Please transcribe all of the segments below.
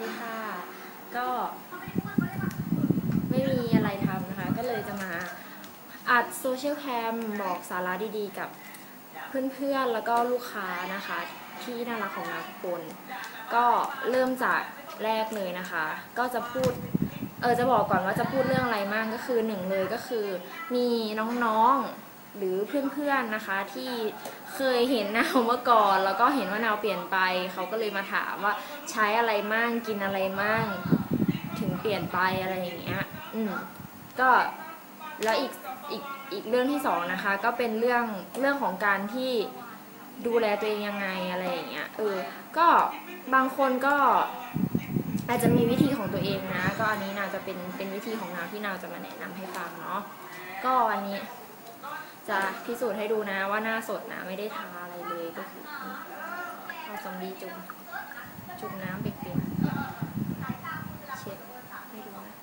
ดีค่ะ ก็ไม่มีอะไรทำนะคะ ก็เลยจะมาอัดโซเชียลแคมบอกสาระดีๆ กับเพื่อนๆ แล้วก็ลูกค้านะคะ ที่น่ารักของนาทุกคน ก็เริ่มจากแรกเลยนะคะ ก็จะพูดเออจะบอกก่อนว่าจะพูดเรื่องอะไรมากก็คือหนึ่งเลยก็คือมีน้องๆ หรือเพื่อนๆนะคะที่เคยเห็นนาวเมื่อก่อน แล้วก็เห็นว่านาวเปลี่ยนไป เขาก็เลยมาถามว่าใช้อะไรมั่งกินอะไรมั่งถึงเปลี่ยนไปอะไรอย่างเงี้ยอืมก็แล้วอีกอีกอีกเรื่องที่สองนะคะ ก็เป็นเรื่องเรื่องของการที่ดูแลตัวเองยังไงอะไรอย่างเงี้ยเออก็บางคนก็อาจจะมีวิธีของตัวเองนะ ก็อันนี้นาวจะเป็นเป็นวิธีของนาวที่นาวจะมาแนะนำให้ฟังเนาะก็อันนี้ จะพิสูจน์ให้ดูนะว่าหน้าสดนะไม่ได้ทาอะไรเลยก็คือเอาสำลีจุ่มจุ่มน้ำเปียกๆเช็ดให้ดูนะ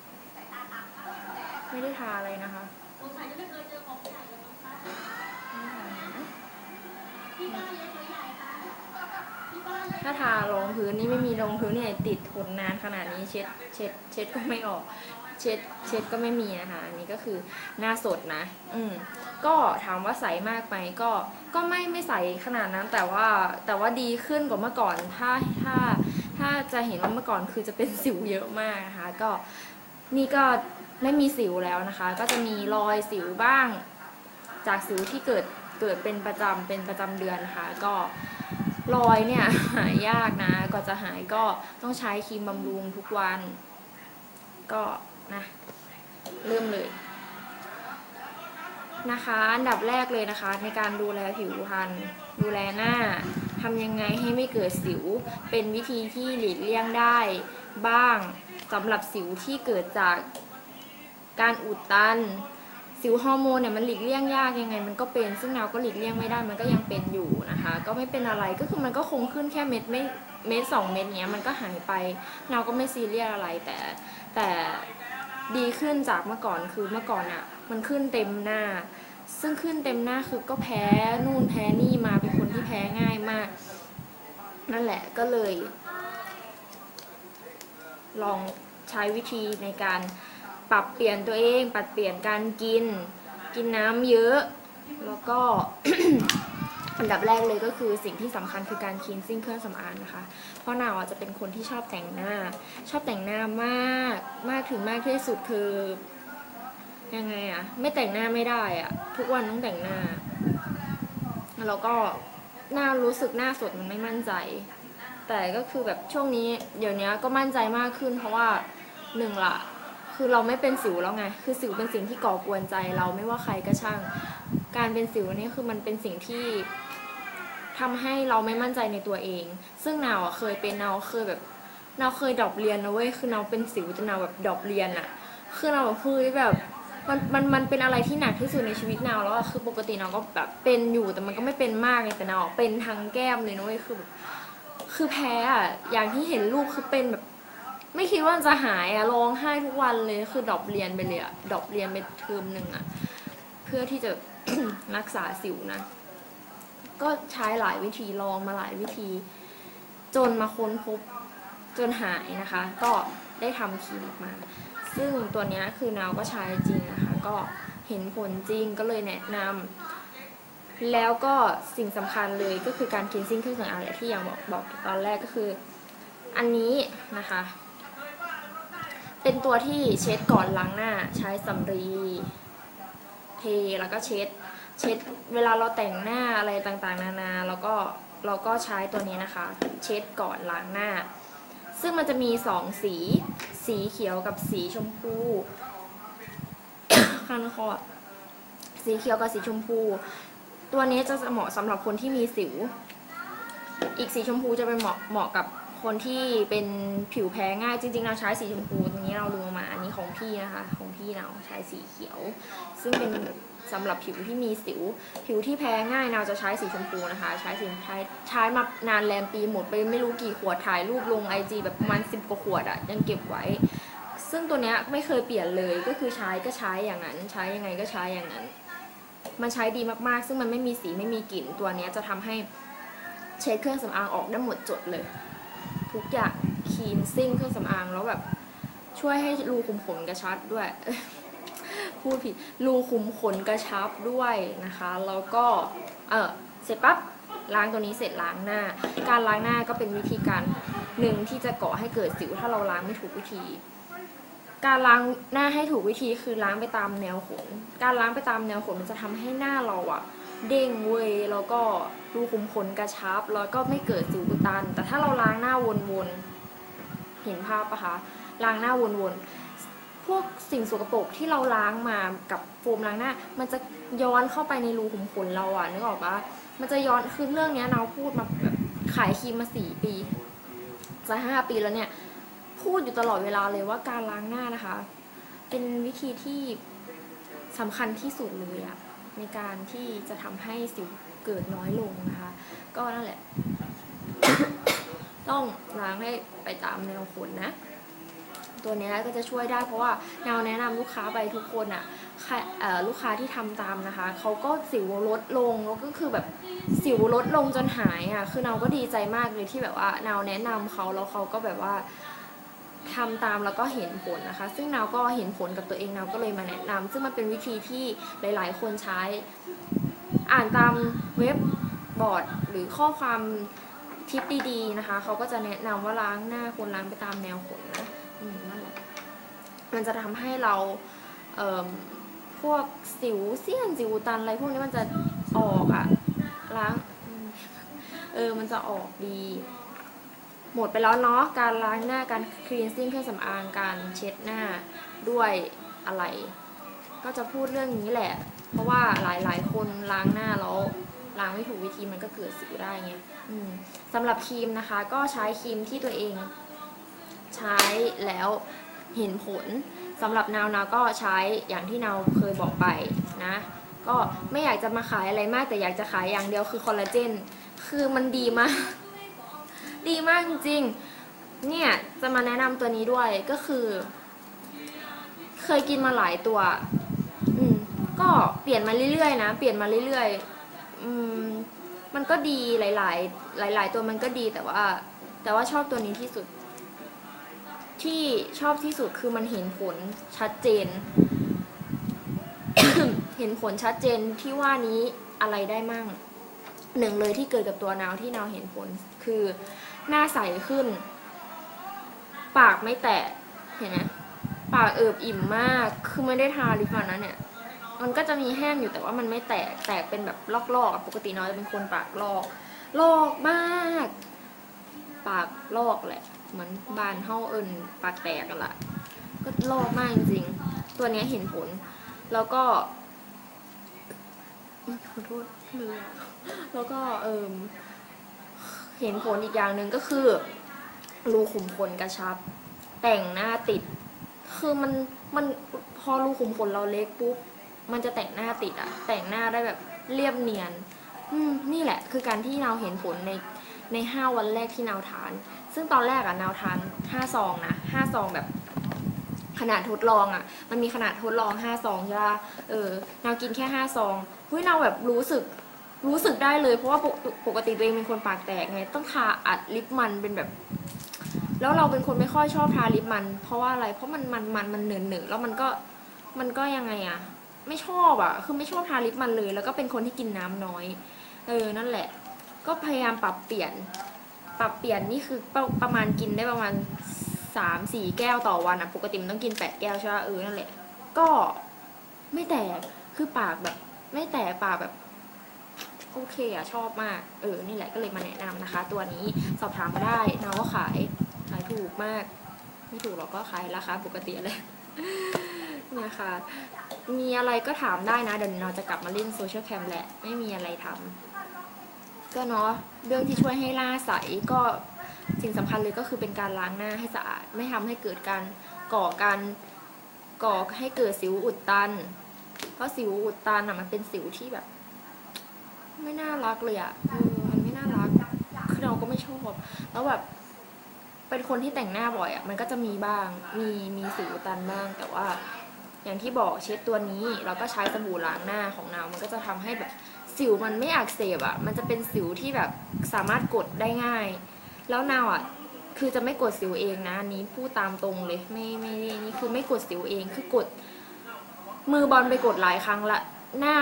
ไม่ได้ทาอะไรนะคะถ้าทารองพื้นนี่ไม่มีรองพื้นเนี่ยติดทนนานขนาดนี้เช็ดเช็ดเช็ดก็ไม่ออก เช็ดเช็ดก็ไม่มีนะคะอันนี้ก็คือหน้าสดนะ อืมก็ถามว่าใสมากไหมก็ก็ไม่ไม่ใสขนาดนั้น แต่ว่าแต่ว่าดีขึ้นกว่าเมื่อก่อน ถ้าถ้าถ้าจะเห็นว่าเมื่อก่อนคือจะเป็นสิวเยอะมากนะคะ ก็นี่ก็ไม่มีสิวแล้วนะคะ ก็จะมีรอยสิวบ้าง จากสิวที่เกิดเกิดเป็นประจำเป็นประจำเดือนนะคะก็รอยเนี่ยหายยากนะกว่าจะหายก็ต้องใช้ครีมบำรุงทุกวัน ก็ นะ เริ่มเลย นะคะ อันดับแรกเลยนะคะ ในการดูแลผิวพรรณดูแลหน้าทำยังไงให้ไม่เกิดสิว เป็นวิธีที่หลีกเลี่ยงได้บ้างสำหรับสิวที่เกิดจากการอุดตัน สิวฮอร์โมนเนี่ยมันหลีกเลี่ยงยากยังไง มันก็เป็น ซึ่งเราก็หลีกเลี่ยงไม่ได้มันก็ยังเป็นอยู่นะคะ ก็ไม่เป็นอะไรก็คือมันก็คงขึ้นแค่เม็ดไม่เม็ดสองเม็ดเนี้ยมันก็หายไปเราก็ไม่ซีเรียสอะไรแต่แต่ ดีขึ้นจากเมื่อก่อนคือเมื่อก่อนอะมันขึ้นเต็มหน้า ซึ่งขึ้นเต็มหน้าคือก็แพ้นู่นแพ้นี่มาเป็นคนที่แพ้ง่ายมาก นั่นแหละก็เลย ลองใช้วิธีในการปรับเปลี่ยนตัวเอง ปรับเปลี่ยนการกิน กินน้ำเยอะ แล้วก็ อันดับแรกเลยก็คือสิ่งที่สำคัญคือการคลีนซิ่งเครื่องสำอางนะคะ เพราะนาวอะจะเป็นคนที่ชอบแต่งหน้า ชอบแต่งหน้ามากมากถึงมากที่สุดคือยังไงอะไม่แต่งหน้าไม่ได้อะทุกวันต้องแต่งหน้า แล้วก็หน้ารู้สึกหน้าสดมันไม่มั่นใจ แต่ก็คือแบบช่วงนี้ เดี๋ยวนี้ก็มั่นใจมากขึ้น เพราะว่าหนึ่งละคือเราไม่เป็นสิวแล้วไง คือสิวเป็นสิ่งที่ก่อกวนใจเราไม่ว่าใครก็ช่าง การเป็นสิวนี่คือมันเป็นสิ่งที่ ทำให้เราไม่มั่นใจในตัวเอง ซึ่งนาวอะเคยเป็นนาวเคยแบบนาวเคยดรอปเรียนนะเว้ย คือนาวเป็นสิวจนนาวแบบดรอปเรียนอะคือเราแบบเฮ้ยแบบมันมันมันเป็นอะไรที่หนักที่สุดในชีวิตนาวแล้วอะคือปกตินาวก็แบบเป็นอยู่แต่มันก็ไม่เป็นมากเลยแต่นาวเป็นทางแก้มเลยนะเว้ย คือแบบคือแพ้อะอย่างที่เห็นรูปคือเป็นแบบ ไม่คิดว่าจะหายอะร้องไห้ทุกวันเลย คือดรอปเรียนไปเลยอะดรอปเรียนไปเทอมหนึ่งอะเพื่อที่จะรักษาสิวนะ ก็ใช้หลายวิธีลองมาหลายวิธี จนมาค้นพบจนหายนะคะ ก็ได้ทำครีมออกมา ซึ่งตัวนี้คือนาวก็ใช้จริงนะคะ ก็เห็นผลจริงก็เลยแนะนำแล้วก็สิ่งสำคัญเลยก็คือการคลีนซิ่งเครื่องสำอางแหละที่อย่างบอกบอกตอนแรกก็คือ อันนี้นะคะ เป็นตัวที่เช็ดก่อนล้างหน้าใช้สำลีเทแล้วก็เช็ด เช็ดเวลาเราแต่งหน้าอะไรต่างๆ นานาแล้วก็เราก็ใช้ตัวนี้นะคะ เช็ดก่อนล้างหน้า ซึ่งมันจะมีสองสี สีเขียวกับสีชมพูคันคอสีเขียวกับสีชมพู ตัวนี้จะเหมาะสำหรับคนที่มีสิว อีกสีชมพูจะเป็นเหมาะเหมาะกับคนที่เป็นผิวแพ้ง่าย จริงๆ เราใช้สีชมพูตรงนี้เราลืมามาอัน พี่นะคะ ของพี่เราใช้สีเขียว ซึ่งเป็นสำหรับผิวที่มีสิว ผิวที่แพ้ง่ายเราจะใช้สีชมพูนะคะ ใช้สีใช้ใช้มานานแรมปีหมดไปไม่รู้กี่ขวดถ่ายรูปลงไอจีแบบประมาณสิบกว่าขวดอะยังเก็บไว้ ซึ่งตัวเนี้ยไม่เคยเปลี่ยนเลยก็คือใช้ก็ใช้อย่างนั้น ใช้ยังไงก็ใช้อย่างนั้น มันใช้ดีมากๆ ซึ่งมันไม่มีสีไม่มีกลิ่นตัวเนี้ยจะทำให้เช็ดเครื่องสำอางออกได้หมดจดเลย ทุกอย่างคลีนซิ่งเครื่องสำอางแล้วแบบ ช่วยให้รูขุมขนกระชับด้วยพูดผิดรูขุมขนกระชับด้วยนะคะแล้วก็เออเสร็จปั๊บล้างตัวนี้เสร็จล้างหน้า การล้างหน้าก็เป็นวิธีการหนึ่งที่จะก่อให้เกิดสิวถ้าเราล้างไม่ถูกวิธี การล้างหน้าให้ถูกวิธีคือล้างไปตามแนวขน การล้างไปตามแนวขนมันจะทำให้หน้าเราอะเด้งเว้ยแล้วก็รูขุมขนกระชับ แล้วก็ไม่เกิดสิวอุดตัน แต่ถ้าเราล้างหน้าวนๆเห็นภาพปะคะ ล้างหน้าวนๆ พวกสิ่งสกปรกที่เราล้างมากับโฟมล้างหน้า มันจะย้อนเข้าไปในรูขุมขนเราอะนึกออกปะมันจะย้อนคือเรื่องเนี้ยเราพูดมาแบบขายครีมมาสี่ปี จะห้าปีแล้วเนี่ย พูดอยู่ตลอดเวลาเลยว่าการล้างหน้านะคะ เป็นวิธีที่สำคัญที่สุดเลยอะในการที่จะทำให้สิวเกิดน้อยลงนะคะ ก็นั่นแหละ ต้องล้างให้ไปตามแนวขนนะ ตัวนี้ก็จะช่วยได้เพราะว่าแนวแนะนำลูกค้าไปทุกคนอะ่ะลูกค้าที่ทำตามนะคะเขาก็สิวลดลงแล้วก็คือแบบสิวลดลงจนหายอะ่ะคือเราก็ดีใจมากเลยที่แบบว่าแนวแนะนำเขาแล้วเขาก็แบบว่าทำตามแล้วก็เห็นผลนะคะ ซึ่งเราก็เห็นผลกับตัวเองเราก็เลยมาแนะนำซึ่งมันเป็นวิธีที่หลาย ๆ คนใช้ อ่านตามเว็บบอร์ดหรือข้อความทิปดี ๆ นะคะ เขาก็จะแนะนำว่าล้างหน้าควรล้างไปตามแนวขนนะ นั่นแหละมันจะทำให้เราเพวกสิวเสี้ยนสิวตันอะไรพวกนี้มันจะออกอะล้างเออมันจะออกดี หมดไปแล้วเนาะการล้างหน้าการคลีนซิ่งเครื่องสำอางการเช็ดหน้าด้วยอะไร ก็จะพูดเรื่องนี้แหละ เพราะว่าหลายๆ คนล้างหน้าแล้วล้างไม่ถูกวิธีมันก็เกิดสิวได้ไงสำหรับครีมนะคะ ก็ใช้ครีมที่ตัวเอง ใช้แล้วเห็นผลสำหรับนาวนาก็ใช้อย่างที่นาวเคยบอกไปนะ ก็ไม่อยากจะมาขายอะไรมากแต่อยากจะขายอย่างเดียวคือคอลลาเจนคือมันดีมาก ดีมากจริงๆเนี่ยจะมาแนะนำตัวนี้ด้วยก็คือ เคยกินมาหลายตัว อืมก็เปลี่ยนมาเรื่อยๆนะ เปลี่ยนมาเรื่อยๆ อืมมันก็ดีหลาย ๆ หลาย ๆ ตัวมันก็ดีแต่ว่า แต่ว่าชอบตัวนี้ที่สุด ที่ชอบที่สุดคือมันเห็นผลชัดเจน เห็นผลชัดเจนที่ว่านี้อะไรได้มั่งหนึ่งเลยที่เกิดกับตัวนาวที่นาวเห็นผลคือหน้าใสขึ้น ปากไม่แตกเห็นไหมปากเอิบอิ่มมากคือไม่ได้ทาลิปมันนะเนี่ยมันก็จะมีแห้งอยู่แต่ว่ามันไม่แตกแตกเป็นแบบลอกๆปกตินาวจะเป็นคนปากลอก ลอกมาก ปากลอกแหละ เหมือนบานเฮาเอิญปากแตกกันละก็ลอกมากจริงๆ ตัวนี้เห็นผล แล้วก็ขอโทษเรือแล้วก็เอิมเห็นผลอีกอย่างหนึ่งก็คือ รูขุมขนกระชับ แต่งหน้าติด คือมันมันพอรูขุมขนเราเล็กปุ๊บมันจะแต่งหน้าติดอะแต่งหน้าได้แบบเรียบเนียน อืมนี่แหละ คือการที่เราเห็นผลในในห้าวันแรกที่นาทาน ซึ่งตอนแรกอะนาวทานห้าซองนะห้าซองแบบขนาดทดลองอะมันมีขนาดทดลองห้าซองใช่ปะเออ นาวกินแค่ห้าซองเฮ้ยนาวแบบรู้สึก รู้สึกได้เลย เพราะว่าปกติตัวเองเป็นคนปากแตกไง ต้องทาอัดลิปมันเป็นแบบ แล้วเราเป็นคนไม่ค่อยชอบทาลิปมัน เพราะว่าอะไร เพราะมันมันมันมันเหนือเหนือแล้วมันก็ มันก็ยังไงอะไม่ชอบอะคือไม่ชอบทาลิปมันเลย แล้วก็เป็นคนที่กินน้ำน้อย เออ นั่นแหละ ก็พยายามปรับเปลี่ยน ปรับเปลี่ยนนี่คือประประมาณกินได้ประมาณสามสี่แก้วต่อวันอะปกติมันต้องกินแปดแก้วใช่ไหมเออนั่นแหละ ก็ไม่แตกคือปากแบบ ไม่แตกปากแบบ โอเคอะชอบมาก เออ นี่แหละก็เลยมาแนะนำนะคะ ตัวนี้สอบถามมาได้นาก็ขายขายถูกมาก ไม่ถูกเราก็ขายราคาปกติเลยนี่ค่ะมีอะไรก็ถามได้นะ เดี๋ยวเราจะกลับมาเล่นโซเชียลแคมแหละ ไม่มีอะไรทำ ก็เนาะเรื่องที่ช่วยให้หน้าใสก็สิ่งสำคัญเลยก็คือเป็นการล้างหน้าให้สะอาด ไม่ทำให้เกิดการก่อการก่อให้เกิดสิวอุดตัน เพราะสิวอุดตันอะมันเป็นสิวที่แบบ ไม่น่ารักเลยอะเออมันไม่น่ารักคือเราก็ไม่ชอบแล้วแบบเป็นคนที่แต่งหน้าบ่อยอะมันก็จะมีบ้าง มีมีสิวอุดตันบ้างแต่ว่า อย่างที่บอกเช็ดตัวนี้ เราก็ใช้สบู่ล้างหน้าของนาวมันก็จะทำให้แบบ สิวมันไม่อักเสบอะ มันจะเป็นสิวที่แบบสามารถกดได้ง่าย แล้วนาวอะ คือจะไม่กดสิวเองนะอันนี้พูดตามตรงเลยไม่ไม่นี่คือไม่กดสิวเองคือกด มือบอลไปกดหลายครั้งละหน้า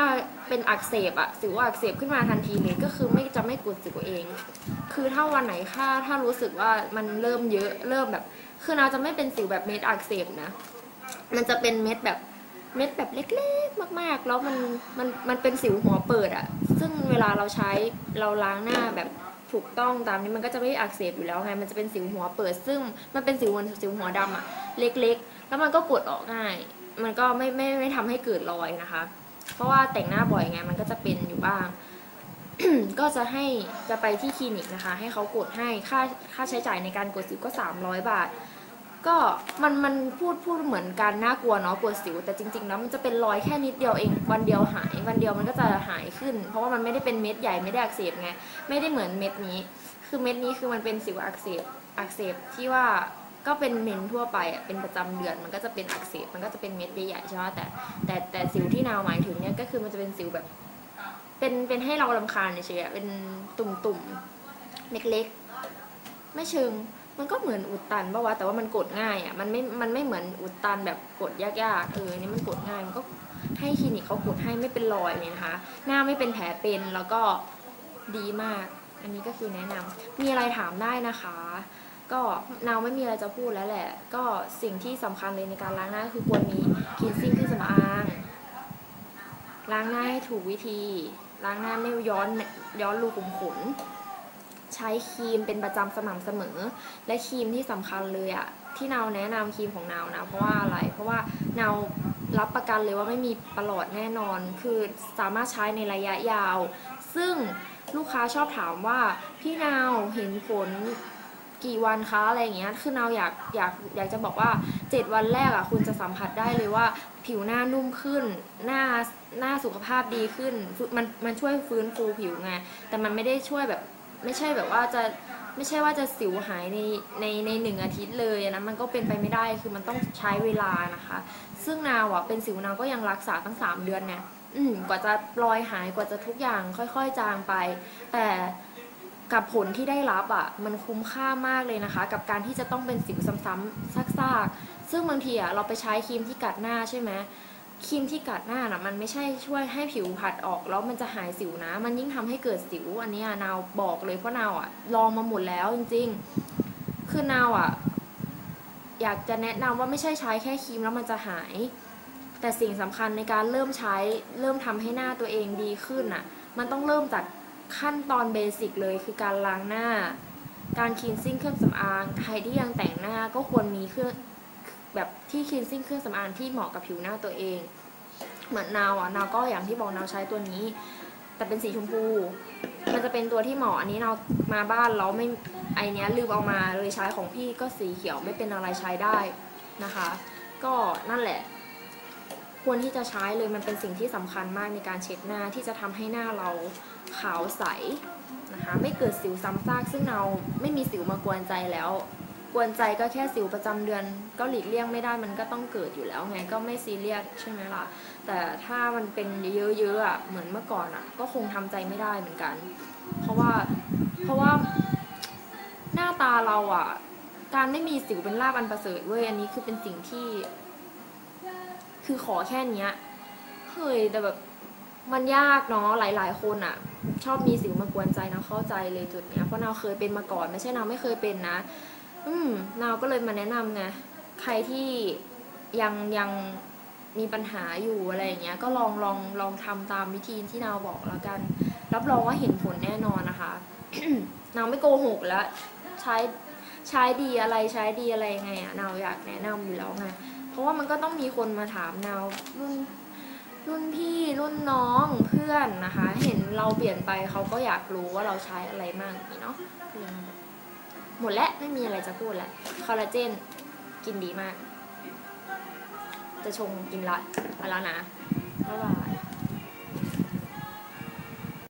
เป็นอักเสบอะสิวอักเสบขึ้นมาทันทีเลยก็คือไม่จะไม่กดสิวเอง คือถ้าวันไหนถ้าถ้ารู้สึกว่ามันเริ่มเยอะเริ่มแบบ คือเราจะไม่เป็นสิวแบบเม็ดอักเสบนะ มันจะเป็นเม็ดแบบ เม็ดแบบเล็กๆ มากๆ แล้วมันมันมันเป็นสิวหัวเปิดอะซึ่งเวลาเราใช้เราล้างหน้าแบบถูกต้องตามนี้มันก็จะไม่อักเสบอยู่แล้วไงมันจะเป็นสิวหัวเปิด ซึ่งมันเป็นสิวหมือนสิวหัวดำอะเล็กๆ แล้วมันก็กดออกง่าย มันก็ไม่ไม่ไม่ทำให้เกิดรอยนะคะ เพราะว่าแต่งหน้าบ่อยไงมันก็จะเป็นอยู่บ้าง ก็จะให้จะไปที่คลินิกนะคะ ให้เขากดให้ค่าค่าใช้จ่ายในการกดสิวก็ 300 บาท ก็มันมันพูดพูดเหมือนกันน่ากลัวเนาะกดสิว แต่จริงๆแล้วมันจะเป็นรอยแค่นิดเดียวเอง วันเดียวหาย วันเดียวมันก็จะหายขึ้น เพราะว่ามันไม่ได้เป็นเม็ดใหญ่ไม่ได้อักเสบไงไม่ได้เหมือนเม็ดนี้ คือเม็ดนี้คือมันเป็นสิวอักเสบอักเสบที่ว่าก็เป็นเมนทั่วไปอะเป็นประจำเดือนมันก็จะเป็นอักเสบมันก็จะเป็นเม็ดใหญ่ใช่ไหมแต่แต่แต่สิวที่นาวหมายถึงเนี่ยก็คือมันจะเป็นสิวแบบ เป็นเป็นให้เราลำคาญเฉยๆเป็นตุ่มๆเล็กๆ ไม่เชิง มันก็เหมือนอุดตันปะวะแต่ว่ามันกดง่ายอะมันไม่มันไม่เหมือนอุดตันแบบกดยากๆเอออันนี่มันกดง่ายมันก็ให้คลินิกเขากดให้ไม่เป็นรอยเลยนะคะ หน้าไม่เป็นแผลเป็นแล้วก็ดีมาก อันนี้ก็คือแนะนำมีอะไรถามได้นะคะ ก็นาวไม่มีอะไรจะพูดแล้วแหละ ก็สิ่งที่สำคัญเลยในการล้างหน้าคือควรมีคลีนซิ่งเครื่องสำอางล้างหน้าให้ถูกวิธี ล้างหน้าไม่ย้อนย้อนรูขุมขน ใช้ครีมเป็นประจำสม่ำเสมอ และครีมที่สำคัญเลยอะที่นาวแนะนำครีมของนาวนะเพราะว่าอะไร เพราะว่านาวรับประกันเลยว่าไม่มีประหลอดแน่นอน คือสามารถใช้ในระยะยาว ซึ่งลูกค้าชอบถามว่าพี่นาวเห็นผลกี่วันคะอะไรอย่างเงี้ย คือนาวอยากอยากอยากจะบอกว่า 7 วันแรกอะคุณจะสัมผัสได้เลยว่า ผิวหน้านุ่มขึ้น หน้าหน้าสุขภาพดีขึ้น มันมันช่วยฟื้นฟูผิวไง แต่มันไม่ได้ช่วยแบบ ไม่ใช่แบบว่าจะไม่ใช่ว่าจะสิวหายในในในหนึ่งอาทิตย์เลยนะมันก็เป็นไปไม่ได้คือมันต้องใช้เวลานะคะ ซึ่งนาวอะเป็นสิวนาวก็ยังรักษาตั้ง 3 เดือนเนี่ยอืมกว่าจะรอยหายกว่าจะทุกอย่างค่อยๆจางไป แต่กับผลที่ได้รับอะมันคุ้มค่ามากเลยนะคะ กับการที่จะต้องเป็นสิวซ้ำๆซากๆ ซึ่งบางทีอะเราไปใช้ครีมที่กัดหน้าใช่ไหม ครีมที่กัดหน้าน่ะมันไม่ใช่ช่วยให้ผิวผัดออกแล้วมันจะหายสิวนะ มันยิ่งทำให้เกิดสิว อันนี้นาวบอกเลยเพราะนาวอะลองมาหมดแล้วจริง ๆ คือนาวอะอยากจะแนะนำว่าไม่ใช่ใช้แค่ครีมแล้วมันจะหาย แต่สิ่งสำคัญในการเริ่มใช้เริ่มทำให้หน้าตัวเองดีขึ้นน่ะมันต้องเริ่มจากขั้นตอนเบสิกเลยคือการล้างหน้า การคลีนซิ่งเครื่องสำอาง ใครที่ยังแต่งหน้าก็ควรมีเครื่อง แบบที่คลีนซิ่งเครื่องสำอางที่เหมาะกับผิวหน้าตัวเอง เหมือนนาวอะนาวก็อย่างที่บอกนาวใช้ตัวนี้ แต่เป็นสีชมพู มันจะเป็นตัวที่เหมาะอันนี้เรามาบ้านเราไม่ไอเนี้ยลืมเอามาเลยใช้ของพี่ก็สีเขียวไม่เป็นอะไรใช้ได้นะคะ ก็นั่นแหละ ควรที่จะใช้เลยมันเป็นสิ่งที่สำคัญมากในการเช็ดหน้าที่จะทำให้หน้าเราขาวใสนะคะ ไม่เกิดสิวซ้ำซากซึ่งเราไม่มีสิวมากวนใจแล้ว กวนใจก็แค่สิวประจำเดือนก็หลีกเลี่ยงไม่ได้มันก็ต้องเกิดอยู่แล้วไงก็ไม่ซีเรียสใช่ไหมล่ะ แต่ถ้ามันเป็นเยอะๆอะเหมือนเมื่อก่อนอะ ก็คงทำใจไม่ได้เหมือนกัน เพราะว่าเพราะว่าหน้าตาเราอะ การไม่มีสิวเป็นลาบอันประเสริฐเว้ยอันนี้คือเป็นสิ่งที่ คือขอแค่เนี้ยเฮ้ยแต่แบบมันยากเนาะหลาย ๆ คนอะชอบมีสิวมากวนใจนะเข้าใจเลยจุดเนี้ยเพราะนาเคยเป็นมาก่อนไม่ใช่นาไม่เคยเป็นนะ อืมนาวก็เลยมาแนะนำไงใครที่ยังยังมีปัญหาอยู่อะไรอย่างเงี้ย ก็ลองลองลองทำตามวิธีที่นาวบอกแล้วกัน รับรองว่าเห็นผลแน่นอนนะคะนาวไม่โกหกแล้วใช้ใช้ดีอะไรใช้ดีอะไรยังไงอะนาวอยากแนะนำอยู่แล้วไงเพราะว่ามันก็ต้องมีคนมาถามนาวรุ่นรุ่นพี่รุ่นน้องเพื่อนนะคะ เห็นเราเปลี่ยนไปเขาก็อยากรู้ว่าเราใช้อะไรมั่งนี่เนาะ หมดแล้วไม่มีอะไรจะพูดแล้วคอลลาเจนกินดีมาก จะชงกินละไปแล้วนะบ๊ายบาย